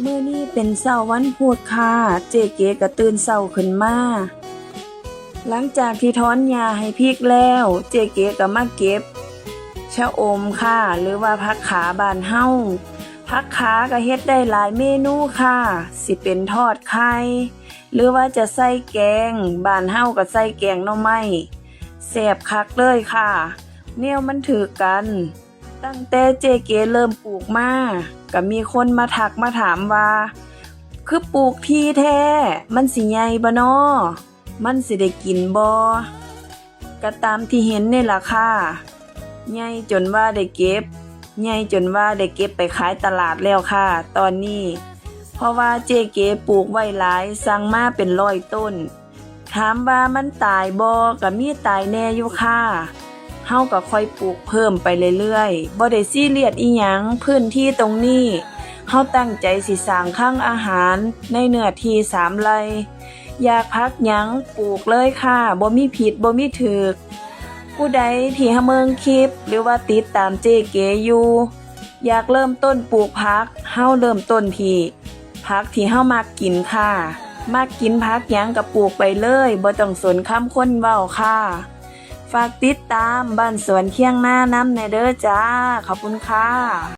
เมื้อนี้เป็นเช้าวันพุธค่ะ เจเก๋ก็ตื่นเช้าขึ้นมาหลังจากที่ถอนหญ้าให้พริกแล้ว เจเก๋ก็มาเก็บชะอมค่ะ หรือว่าผักขาบานเฮาผักขาก็เฮ็ดได้หลายเมนูค่ะ สิเป็นทอดไข่หรือว่าจะใส่แกง บานเฮาก็ใส่แกงหน่อไม้แซ่บคักเลยค่ะแนวมันถือกัน ตั้งแต่เจเกเริ่มปลูกมาก็มีคนมาทักมาถามว่า คือปลูกที่แท้ มันสิใหญ่บ่นอมันสิได้กินบ่ก็ตามที่เห็นนี่ล่ะค่ะใหญ่จนว่าได้เก็บใหญ่จนว่าได้เก็บไปขายตลาดแล้วค่ะ ตอนนี้ เพราะว่าเจเกปลูกไว้หลายสั่งมาเป็นร้อยต้น ถามว่ามันตายบ่ก็มีตายแน่อยู่ค่ะ เฮาก็ค่อยปลูกเพิ่มไปเรื่อยๆบ่ได้ซีเรียสอีหยังพื้นที่ตรงนี้เฮาตั้งใจสิสร้างข้างอาหารในเนื้อที่สามไร่อยากพักหยังปลูกเลยค่ะบ่มีผิดบ่มีถูกผู้ใดที่หเมืองคลิป หรือว่าติดตามเจเกอยู่อยากเริ่มต้นปลูกพักเฮาเริ่มต้นที่พักที่เฮามักกินค่ะมักกินพักหยังก็ปลูกไปเลยบ่ต้องสนคำคนเว้าค่ะ ฝากติดตามบ้านสวนเคียงหน้าน้ำในเด้อจ้า ขอบคุณค่ะ